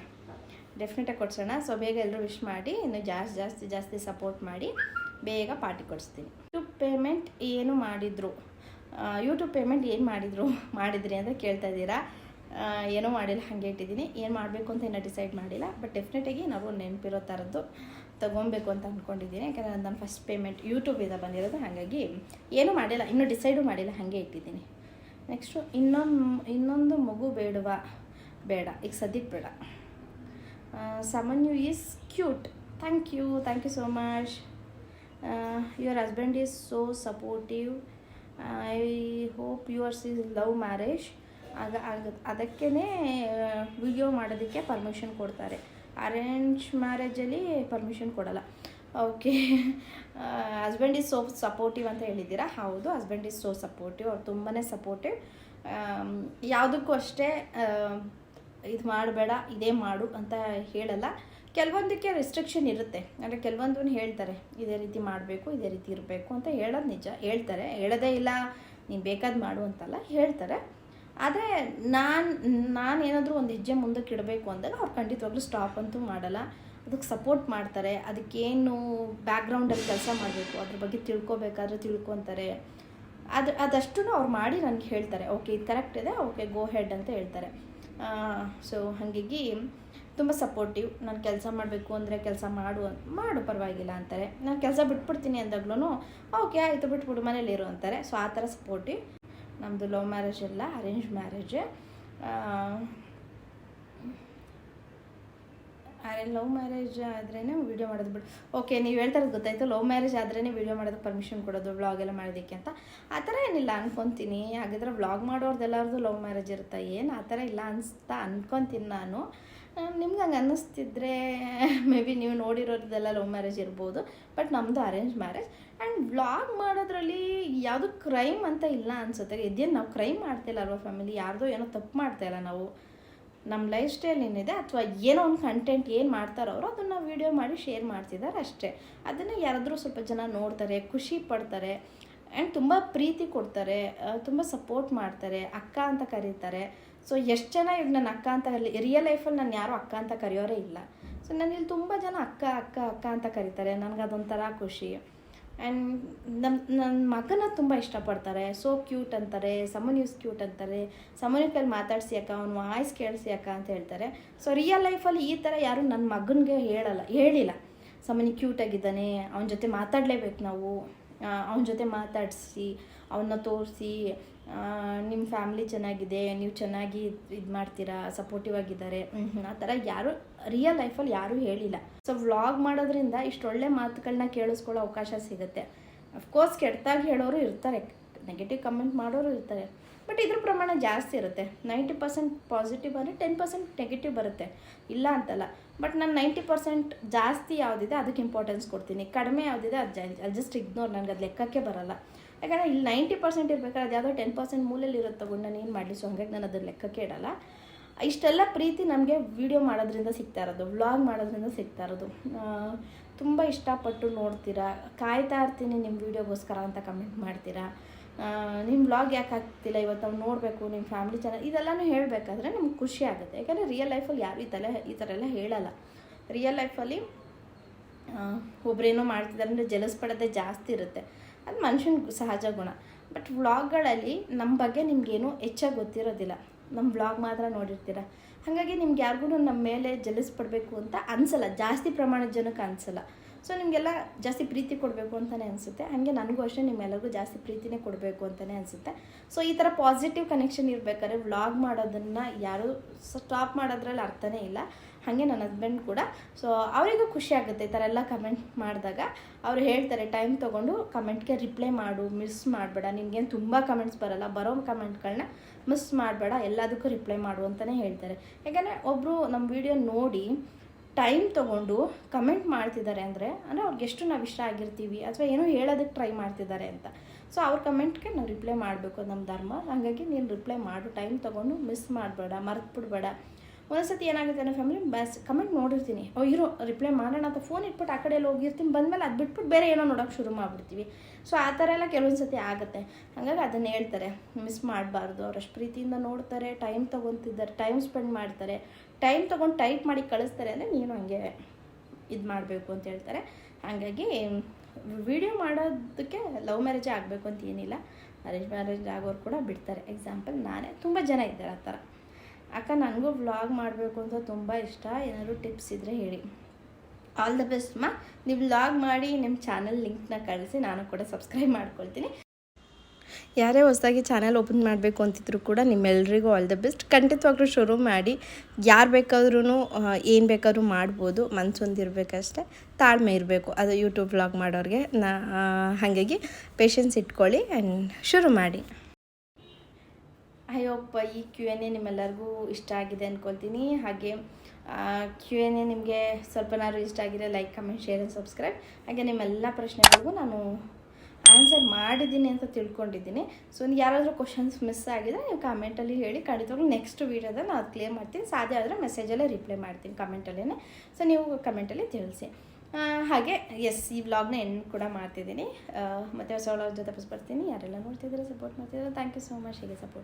ಡೆಫಿನೆಟಾಗಿ ಕೊಡ್ಸೋಣ. ಸೊ ಬೇಗ ಎಲ್ಲರೂ ವಿಶ್ ಮಾಡಿ, ಇನ್ನು ಜಾಸ್ತಿ ಜಾಸ್ತಿ ಜಾಸ್ತಿ ಸಪೋರ್ಟ್ ಮಾಡಿ, ಬೇಗ ಪಾರ್ಟಿ ಕೊಡಿಸ್ತೀನಿ. ಟು ಪೇಮೆಂಟ್ ಏನು ಮಾಡಿದರು? ಯೂಟ್ಯೂಬ್ ಪೇಮೆಂಟ್ ಏನು ಮಾಡಿದರು, ಮಾಡಿದ್ರಿ ಅಂತ ಕೇಳ್ತಾ ಇದ್ದೀರಾ? ಏನೂ ಮಾಡಿಲ್ಲ, ಹಾಗೆ ಇಟ್ಟಿದ್ದೀನಿ. ಏನು ಮಾಡಬೇಕು ಅಂತ ಇನ್ನೂ ಡಿಸೈಡ್ ಮಾಡಿಲ್ಲ. ಬಟ್ ಡೆಫಿನೆಟಾಗಿ ನಾವು ನೆನಪಿರೋ ಥರದ್ದು ತೊಗೊಬೇಕು ಅಂತ ಅಂದ್ಕೊಂಡಿದ್ದೀನಿ ಯಾಕಂದರೆ ನನ್ನ ಫಸ್ಟ್ ಪೇಮೆಂಟ್ ಯೂಟ್ಯೂಬಿಂದ ಬಂದಿರೋದು. ಹಾಗಾಗಿ ಏನೂ ಮಾಡಿಲ್ಲ. ಇನ್ನೂ ಡಿಸೈಡು ಮಾಡಿಲ್ಲ. ಹಾಗೆ ಇಟ್ಟಿದ್ದೀನಿ. ನೆಕ್ಸ್ಟು ಇನ್ನೊಂದು ಇನ್ನೊಂದು ಮಗು ಬೇಡವಾ? ಬೇಡ. ಈಗ ಸದ್ಯಕ್ಕೆ ಬೇಡ. Samanyu is cute thank you thank you so much your husband is so supportive I hope yours is love marriage ಆಗ ಅದಕ್ಕೇ ವಿಡಿಯೋ ಮಾಡೋದಕ್ಕೆ ಪರ್ಮಿಷನ್ ಕೊಡ್ತಾರೆ. ಅರೇಂಜ್ ಮ್ಯಾರೇಜಲ್ಲಿ ಪರ್ಮಿಷನ್ ಕೊಡಲ್ಲ. Okay husband is so supportive ಅಂತ ಹೇಳಿದ್ದೀರಾ? ಹೌದು ಹಸ್ಬೆಂಡ್ ಈಸ್ ಸೋ ಸಪೋರ್ಟಿವ್ ಅವ್ರು ತುಂಬಾ ಸಪೋರ್ಟಿವ್ ಯಾವುದಕ್ಕೂ ಅಷ್ಟೇ ಇದು ಮಾಡಬೇಡ, ಇದೇ ಮಾಡು ಅಂತ ಹೇಳಲ್ಲ. ಕೆಲವೊಂದಕ್ಕೆ ರೆಸ್ಟ್ರಿಕ್ಷನ್ ಇರುತ್ತೆ. ಅಂದರೆ ಕೆಲವೊಂದನ್ನು ಹೇಳ್ತಾರೆ, ಇದೇ ರೀತಿ ಮಾಡಬೇಕು, ಇದೇ ರೀತಿ ಇರಬೇಕು ಅಂತ ಹೇಳೋದು ನಿಜ. ಹೇಳ್ತಾರೆ, ಹೇಳೋದೇ ಇಲ್ಲ, ನೀನು ಬೇಕಾದ ಮಾಡು ಅಂತಲ್ಲ ಹೇಳ್ತಾರೆ. ಆದರೆ ನಾನು ನಾನು ಏನಾದರೂ ಒಂದು ಹೆಜ್ಜೆ ಮುಂದಕ್ಕೆ ಇಡಬೇಕು ಅಂದಾಗ ಅವ್ರು ಖಂಡಿತವಾಗ್ಲೂ ಸ್ಟಾಪ್ ಅಂತೂ ಮಾಡಲ್ಲ. ಅದಕ್ಕೆ ಸಪೋರ್ಟ್ ಮಾಡ್ತಾರೆ. ಅದಕ್ಕೇನು ಬ್ಯಾಕ್ಗ್ರೌಂಡಲ್ಲಿ ಕೆಲಸ ಮಾಡಬೇಕು, ಅದ್ರ ಬಗ್ಗೆ ತಿಳ್ಕೊಬೇಕಾದ್ರೆ ತಿಳ್ಕೊತಾರೆ. ಅದು ಅದಷ್ಟು ಅವ್ರು ಮಾಡಿ ನನಗೆ ಹೇಳ್ತಾರೆ. ಓಕೆ, ಇದು ಕರೆಕ್ಟ್ ಇದೆ, ಓಕೆ ಗೋ ಹೆಡ್ ಅಂತ ಹೇಳ್ತಾರೆ. ಸೊ ಹಾಗಾಗಿ ತುಂಬ ಸಪೋರ್ಟಿವ್ ನಾನು ಕೆಲಸ ಮಾಡಬೇಕು ಅಂದರೆ ಕೆಲಸ ಮಾಡು ಮಾಡು ಪರವಾಗಿಲ್ಲ ಅಂತಾರೆ. ನಾನು ಕೆಲಸ ಬಿಟ್ಬಿಡ್ತೀನಿ ಅಂದಾಗ್ಲೂ ಓಕೆ, ಆಯಿತು, ಬಿಟ್ಬಿಡು ಮನೇಲಿರು ಅಂತಾರೆ. ಸೊ ಆ ಥರ ಸಪೋರ್ಟಿವ್ ನಮ್ಮದು ಲವ್ ಮ್ಯಾರೇಜ್ ಎಲ್ಲ ಅರೇಂಜ್ ಮ್ಯಾರೇಜ್ ಅರೆ ಲವ್ ಮ್ಯಾರೇಜ್ ಆದ್ರೇ ವೀಡಿಯೋ ಮಾಡೋದು ಬಿಡು. ಓಕೆ ನೀವು ಹೇಳ್ತಾರೆ ಗೊತ್ತಾಯಿತು. ಲವ್ ಮ್ಯಾರೇಜ್ ಆದ್ರೇ ವೀಡಿಯೋ ಮಾಡೋದಕ್ಕೆ ಪರ್ಮಿಷನ್ ಕೊಡೋದು ವ್ಲಾಗ್ ಎಲ್ಲ ಮಾಡೋದಕ್ಕೆ ಅಂತ. ಆ ಥರ ಏನಿಲ್ಲ, ಅನ್ಕೊತೀನಿ. ಹಾಗಿದ್ರೆ ವ್ಲಾಗ್ ಮಾಡೋರ್ದೆಲ್ಲರದು ಲವ್ ಮ್ಯಾರೇಜ್ ಇರುತ್ತೆ? ಏನು? ಆ ಥರ ಇಲ್ಲ ಅನಿಸ್ತಾ, ಅನ್ಕೊತೀನಿ ನಾನು. ನಿಮ್ಗೆ ಹಂಗೆ ಅನ್ನಿಸ್ತಿದ್ರೆ ಮೇ ಬಿ ನೀವು ನೋಡಿರೋದೆಲ್ಲ ಲವ್ ಮ್ಯಾರೇಜ್ ಇರ್ಬೋದು ಬಟ್ ನಮ್ಮದು ಅರೇಂಜ್ ಮ್ಯಾರೇಜ್ ಆ್ಯಂಡ್ ವ್ಲಾಗ್ ಮಾಡೋದ್ರಲ್ಲಿ ಯಾವುದು ಕ್ರೈಮ್ ಅಂತ ಇಲ್ಲ ಅನ್ಸುತ್ತೆ. ಇದೇನು ನಾವು ಕ್ರೈಮ್ ಮಾಡ್ತಿಲ್ಲ ಅಲ್ವಾ ಫ್ಯಾಮಿಲಿ ಯಾರ್ದೋ ಏನೋ ತಪ್ಪು ಮಾಡ್ತಾಯಿಲ್ಲ ನಾವು. ನಮ್ಮ ಲೈಫ್ ಸ್ಟೈಲ್ ಏನಿದೆ ಅಥವಾ ಏನೋ ಒಂದು ಕಂಟೆಂಟ್ ಏನು ಮಾಡ್ತಾರೋ ಅವರು ಅದನ್ನು ವೀಡಿಯೋ ಮಾಡಿ ಶೇರ್ ಮಾಡ್ತಿದ್ದಾರೆ ಅಷ್ಟೇ. ಅದನ್ನು ಯಾರಾದರೂ ಸ್ವಲ್ಪ ಜನ ನೋಡ್ತಾರೆ, ಖುಷಿ ಪಡ್ತಾರೆ ಆ್ಯಂಡ್ ತುಂಬ ಪ್ರೀತಿ ಕೊಡ್ತಾರೆ ತುಂಬ ಸಪೋರ್ಟ್ ಮಾಡ್ತಾರೆ, ಅಕ್ಕ ಅಂತ ಕರೀತಾರೆ. ಸೊ ಎಷ್ಟು ಜನ ಇವ್ ನನ್ನ ಅಕ್ಕ ಅಂತ ರಿಯಲ್ ಲೈಫಲ್ಲಿ ನಾನು ಯಾರೂ ಅಕ್ಕ ಅಂತ ಕರೆಯೋರೇ ಇಲ್ಲ. ಸೊ ಇಲ್ಲಿ ತುಂಬ ಜನ ಅಕ್ಕ ಅಕ್ಕ ಅಕ್ಕ ಅಂತ ಕರೀತಾರೆ. ನನಗೆ ಅದೊಂಥರ ಖುಷಿ. ಆ್ಯಂಡ್ ನಮ್ಮ ನನ್ನ ಮಗನ ತುಂಬ ಇಷ್ಟಪಡ್ತಾರೆ. ಸೋ ಕ್ಯೂಟ್ ಅಂತಾರೆ, ಸಮನ್ ಯೂಸ್ ಕ್ಯೂಟ್ ಅಂತಾರೆ. ಸಮನ್ ಕೈಲಿ ಮಾತಾಡಿಸಿ ಅಕ್ಕ, ಅವ್ನ ವಾಯ್ಸ್ ಕೇಳಿಸಿ ಅಕ್ಕ ಅಂತ ಹೇಳ್ತಾರೆ. ಸೊ ರಿಯಲ್ ಲೈಫಲ್ಲಿ ಈ ಥರ ಯಾರು ನನ್ನ ಮಗನಿಗೆ ಹೇಳಲ್ಲ, ಹೇಳಿಲ್ಲ. ಸಮನಿ ಕ್ಯೂಟಾಗಿದ್ದಾನೆ ಅವನ ಜೊತೆ ಮಾತಾಡಲೇಬೇಕು ನಾವು. ಅವನ ಜೊತೆ ಮಾತಾಡಿಸಿ ಅವನ್ನ ತೋರಿಸಿ ನಿಮ್ಮ ಫ್ಯಾಮ್ಲಿ ಚೆನ್ನಾಗಿದೆ, ನೀವು ಚೆನ್ನಾಗಿ ಇದು ಮಾಡ್ತೀರಾ ಸಪೋರ್ಟಿವ್ ಆಗಿದ್ದಾರೆ. ಆ ಥರ ಯಾರು ರಿಯಲ್ ಲೈಫಲ್ಲಿ ಯಾರೂ ಹೇಳಿಲ್ಲ. ಸೊ ವ್ಲಾಗ್ ಮಾಡೋದ್ರಿಂದ ಇಷ್ಟು ಒಳ್ಳೆ ಮಾತುಗಳನ್ನ ಕೇಳಿಸ್ಕೊಳ್ಳೋ ಅವಕಾಶ ಸಿಗುತ್ತೆ. ಅಫ್ಕೋರ್ಸ್ ಕೆಟ್ಟದಾಗಿ ಹೇಳೋರು ಇರ್ತಾರೆ. ನೆಗೆಟಿವ್ ಕಮೆಂಟ್ ಮಾಡೋರು ಇರ್ತಾರೆ. ಬಟ್ ಇದ್ರ ಪ್ರಮಾಣ ಜಾಸ್ತಿ ಇರುತ್ತೆ. ನೈಂಟಿ ಪರ್ಸೆಂಟ್ ಪಾಸಿಟಿವ್ ಅಂದರೆ ಟೆನ್ ಪರ್ಸೆಂಟ್ ನೆಗೆಟಿವ್ ಬರುತ್ತೆ. ಇಲ್ಲ ಅಂತಲ್ಲ. ಬಟ್ ನಾನು ನೈಂಟಿ ಪರ್ಸೆಂಟ್ ಜಾಸ್ತಿ ಯಾವುದಿದೆ ಅದಕ್ಕೆ ಇಂಪಾರ್ಟೆನ್ಸ್ ಕೊಡ್ತೀನಿ. ಕಡಿಮೆ ಯಾವುದಿದೆ ಅದು ಅದು ಜಸ್ಟ್ ಇಗ್ನೋರ್ ನನಗೆ ಅದು ಲೆಕ್ಕಕ್ಕೆ ಬರಲ್ಲ. ಯಾಕಂದರೆ ಇಲ್ಲಿ ನೈಂಟಿ ಪರ್ಸೆಂಟ್ ಇರಬೇಕಾದ್ರೆ ಅದು ಯಾವುದೋ ಟೆನ್ ಪರ್ಸೆಂಟ್ ಮೂಲೆಯಲ್ಲಿ ಇರುತ್ತೆ ತಗೊಂಡು ನಾನು ಏನು ಮಾಡಲಿ ಸೊ ಹಂಗಾಗಿ ನಾನು ಅದನ್ನ ಲೆಕ್ಕಕ್ಕೆ ಇಡಲ್ಲ. ಇಷ್ಟೆಲ್ಲ ಪ್ರೀತಿ ನಮಗೆ ವಿಡಿಯೋ ಮಾಡೋದ್ರಿಂದ ಸಿಗ್ತಾ ಇರೋದು ವ್ಲಾಗ್ ಮಾಡೋದ್ರಿಂದ ಸಿಗ್ತಾ ಇರೋದು. ತುಂಬ ಇಷ್ಟಪಟ್ಟು ನೋಡ್ತೀರಾ? ಕಾಯ್ತಾ ಇರ್ತೀನಿ ನಿಮ್ಮ ವೀಡಿಯೋಗೋಸ್ಕರ ಅಂತ ಕಮೆಂಟ್ ಮಾಡ್ತೀರಾ? ನಿಮ್ಮ ವ್ಲಾಗ್ ಯಾಕೆ ಆಗ್ತಿಲ್ಲ ಇವತ್ತು ನಾವು ನೋಡಬೇಕು ನಿಮ್ಮ ಫ್ಯಾಮಿಲಿ ಚೆನ್ನಾಗಿ, ಇದೆಲ್ಲನೂ ಹೇಳಬೇಕಾದ್ರೆ ನಮ್ಗೆ ಖುಷಿ ಆಗುತ್ತೆ. ಯಾಕಂದರೆ ರಿಯಲ್ ಲೈಫಲ್ಲಿ ಯಾರು ಈ ತಲೆ, ಈ ಥರ ಎಲ್ಲ ಹೇಳಲ್ಲ. ರಿಯಲ್ ಲೈಫಲ್ಲಿ ಒಬ್ರೇನೋ ಮಾಡ್ತಿದ್ದಾರೆ ಅಂದರೆ ಜಲಸ್ ಪಡೋದೇ ಜಾಸ್ತಿ ಇರುತ್ತೆ. ಅದು ಮನುಷ್ಯನ ಸಹಜ ಗುಣ. ಬಟ್ ವ್ಲಾಗ್ಗಳಲ್ಲಿ ನಮ್ಮ ಬಗ್ಗೆ ನಿಮಗೇನು ಹೆಚ್ಚಾಗಿ ಗೊತ್ತಿರೋದಿಲ್ಲ. ನಮ್ಮ ವ್ಲಾಗ್ ಮಾತ್ರ ನೋಡಿರ್ತೀರ. ಹಾಗಾಗಿ ನಿಮ್ಗೆ ಯಾರಿಗೂ ನಮ್ಮ ಮೇಲೆ ಜಲಿಸ್ಪಡಬೇಕು ಅಂತ ಅನಿಸಲ್ಲ. ಜಾಸ್ತಿ ಪ್ರಮಾಣದ ಜನಕ್ಕೆ ಅನಿಸಲ್ಲ. ಸೊ ನಿಮಗೆಲ್ಲ ಜಾಸ್ತಿ ಪ್ರೀತಿ ಕೊಡಬೇಕು ಅಂತಲೇ ಅನಿಸುತ್ತೆ. ಹಾಗೆ ನನಗೂ ಅಷ್ಟೇ, ನಿಮ್ಮೆಲ್ಲರಿಗೂ ಜಾಸ್ತಿ ಪ್ರೀತಿನೇ ಕೊಡಬೇಕು ಅಂತಲೇ ಅನಿಸುತ್ತೆ. ಸೊ ಈ ಥರ ಪಾಸಿಟಿವ್ ಕನೆಕ್ಷನ್ ಇರಬೇಕಾದ್ರೆ ವ್ಲಾಗ್ ಮಾಡೋದನ್ನು ಯಾರೂ ಸ್ಟಾಪ್ ಮಾಡೋದ್ರಲ್ಲಿ ಅರ್ಥನೇ ಇಲ್ಲ. ಹಾಗೆ ನನ್ನ ಹಸ್ಬೆಂಡ್ ಕೂಡ. ಸೊ ಅವರಿಗೂ ಖುಷಿ ಆಗುತ್ತೆ ಈ ಥರ ಎಲ್ಲ ಕಮೆಂಟ್ ಮಾಡಿದಾಗ. ಅವ್ರು ಹೇಳ್ತಾರೆ ಟೈಮ್ ತೊಗೊಂಡು ಕಮೆಂಟ್ಗೆ ರಿಪ್ಲೈ ಮಾಡು ಮಿಸ್ ಮಾಡಬೇಡ. ನಿನಗೇನು ತುಂಬ ಕಮೆಂಟ್ಸ್ ಬರಲ್ಲ, ಬರೋ ಕಮೆಂಟ್ಗಳನ್ನ ಮಿಸ್ ಮಾಡಬೇಡ, ಎಲ್ಲದಕ್ಕೂ ರಿಪ್ಲೈ ಮಾಡು ಅಂತಲೇ ಹೇಳ್ತಾರೆ. ಯಾಕಂದರೆ ಒಬ್ಬರು ನಮ್ಮ ವಿಡಿಯೋ ನೋಡಿ ಟೈಮ್ ತೊಗೊಂಡು ಕಮೆಂಟ್ ಮಾಡ್ತಿದ್ದಾರೆ ಅಂದರೆ ಅಂದರೆ ಅವ್ರಿಗೆ ಎಷ್ಟು ನಾವು ಇಷ್ಟ ಆಗಿರ್ತೀವಿ ಅಥವಾ ಏನೋ ಹೇಳೋದಕ್ಕೆ ಟ್ರೈ ಮಾಡ್ತಿದ್ದಾರೆ ಅಂತ. ಸೊ ಅವ್ರ ಕಮೆಂಟ್ಗೆ ನಾವು ರಿಪ್ಲೈ ಮಾಡಬೇಕು ನಮ್ಮ ಧರ್ಮ. ಹಾಗಾಗಿ ನೀನು ರಿಪ್ಲೈ ಮಾಡು ಟೈಮ್ ತೊಗೊಂಡು ಮಿಸ್ ಮಾಡಬೇಡ ಮರೆತು ಬಿಡಬೇಡ ಒಂದ್ಸತಿ ಏನಾಗುತ್ತೆ ಅನ್ನೋ ಫ್ಯಾಮಿಲಿ ಬಸ್ ಕಮೆಂಟ್ ನೋಡಿರ್ತೀನಿ. ಓ, ಇರೋ ರಿಪ್ಲೈ ಮಾಡೋಣ ಅಂತ ಫೋನ್ ಇಟ್ಬಿಟ್ಟು ಆ ಕಡೆ ಎಲ್ಲ ಹೋಗಿರ್ತೀನಿ. ಬಂದಮೇಲೆ ಅದು ಬಿಟ್ಬಿಟ್ಟು ಬೇರೆ ಏನೋ ನೋಡೋಕೆ ಶುರು ಮಾಡಿಬಿಡ್ತೀವಿ. ಸೊ ಆ ಥರ ಎಲ್ಲ ಕೆಲವೊಂದು ಸತಿ ಆಗುತ್ತೆ. ಹಾಗಾಗಿ ಅದನ್ನು ಹೇಳ್ತಾರೆ. ಮಿಸ್ ಮಾಡಬಾರ್ದು. ಅವರಷ್ಟು ಪ್ರೀತಿಯಿಂದ ನೋಡ್ತಾರೆ ಟೈಮ್ ತೊಗೊತಿದ್ದಾರೆ ಟೈಮ್ ಸ್ಪೆಂಡ್ ಮಾಡ್ತಾರೆ. ಟೈಮ್ ತೊಗೊಂಡು ಟೈಪ್ ಮಾಡಿ ಕಳಿಸ್ತಾರೆ ಅಂದರೆ ನೀನು ಹಂಗೆ ಇದು ಮಾಡಬೇಕು ಅಂತ ಹೇಳ್ತಾರೆ. ಹಾಗಾಗಿ ವಿಡಿಯೋ ಮಾಡೋದಕ್ಕೆ ಲವ್ ಮ್ಯಾರೇಜೇ ಆಗಬೇಕು ಅಂತ ಏನಿಲ್ಲ. ಅರೇಂಜ್ ಮ್ಯಾರೇಜ್ ಆಗೋರು ಕೂಡ ಬಿಡ್ತಾರೆ. ಎಕ್ಸಾಂಪಲ್ ನಾನೇ. ತುಂಬ ಜನ ಇದ್ದಾರೆ ಆ ಥರ. ಅಕ್ಕ ನನಗೂ ವ್ಲಾಗ್ ಮಾಡಬೇಕು ಅಂತ ತುಂಬ ಇಷ್ಟ. ಏನಾದರೂ ಟಿಪ್ಸ್ ಇದ್ದರೆ ಹೇಳಿ. ಆಲ್ ದ ಬೆಸ್ಟ್ ಮಾ. ನೀವು ವ್ಲಾಗ್ ಮಾಡಿ ನಿಮ್ಮ ಚಾನಲ್ ಲಿಂಕ್ನ ಕಳಿಸಿ, ನಾನು ಕೂಡ ಸಬ್ಸ್ಕ್ರೈಬ್ ಮಾಡ್ಕೊಳ್ತೀನಿ. ಯಾರೇ ಹೊಸದಾಗಿ ಚಾನಲ್ ಓಪನ್ ಮಾಡಬೇಕು ಅಂತಿದ್ರು ಕೂಡ ನಿಮ್ಮೆಲ್ರಿಗೂ ಆಲ್ ದ ಬೆಸ್ಟ್ ಖಂಡಿತವಾಗ್ಲೂ ಶುರು ಮಾಡಿ, ಯಾರು ಬೇಕಾದ್ರೂ ಏನು ಬೇಕಾದ್ರೂ ಮಾಡ್ಬೋದು. ಮನಸ್ಸೊಂದಿರಬೇಕಷ್ಟೆ ತಾಳ್ಮೆ ಇರಬೇಕು. ಅದು ಯೂಟ್ಯೂಬ್ ವ್ಲಾಗ್ ಮಾಡೋರಿಗೆ. ನಾ ಹಾಗಾಗಿ ಪೇಷನ್ಸ್ ಇಟ್ಕೊಳ್ಳಿ ಆ್ಯಂಡ್ ಶುರು ಮಾಡಿ. ಹೋಪ್ ಈ ಕ್ಯೂ ಎನ್ ಎ ನಿಮ್ಮೆಲ್ಲರಿಗೂ ಇಷ್ಟ ಆಗಿದೆ ಅಂದ್ಕೊಳ್ತೀನಿ ಹಾಗೆ ಕ್ಯೂ ಎನ್ ಎ ನಿಮಗೆ ಸ್ವಲ್ಪನಾದ್ರು ಇಷ್ಟ ಆಗಿದೆ like comment share and subscribe ಹಾಗೆ ನಿಮ್ಮೆಲ್ಲ ಪ್ರಶ್ನೆಗಳಿಗೂ ನಾನು ಆನ್ಸರ್ ಮಾಡಿದ್ದೀನಿ ಅಂತ ತಿಳ್ಕೊಂಡಿದ್ದೀನಿ. ಸೊ ಯಾರಾದರೂ ಕ್ವಶನ್ಸ್ ಮಿಸ್ ಆಗಿದ್ರೆ ನೀವು ಕಮೆಂಟಲ್ಲಿ ಹೇಳಿ. ಖಂಡಿತವಾಗ್ಲೂ ನೆಕ್ಸ್ಟ್ ವೀಡಿಯೋದಲ್ಲಿ ನಾನು ಅದು ಕ್ಲಿಯರ್ ಮಾಡ್ತೀನಿ. ಸಾಧ್ಯ ಆದರೆ ಮೆಸೇಜಲ್ಲೇ ರಿಪ್ಲೈ ಮಾಡ್ತೀನಿ ಕಮೆಂಟಲ್ಲೇ ಸೊ ನೀವು ಕಮೆಂಟಲ್ಲಿ ತಿಳಿಸಿ. ಹಾಗೆ ಎಸ್ ಈ ವ್ಲಾಗ್ನ ಎಂಡ್ ಕೂಡ ಮಾಡ್ತಿದ್ದೀನಿ. ಮತ್ತು ಹೊಸ ಜೊತೆ ಬರ್ತೀನಿ. ಯಾರೆಲ್ಲ ನೋಡ್ತಿದ್ದೀರಾ ಸಪೋರ್ಟ್ ಮಾಡ್ತಿದ್ದೀರಾ ಥ್ಯಾಂಕ್ ಯು ಸೋ ಮಚ್ ಹೀಗೆ ಸಪೋರ್ಟ್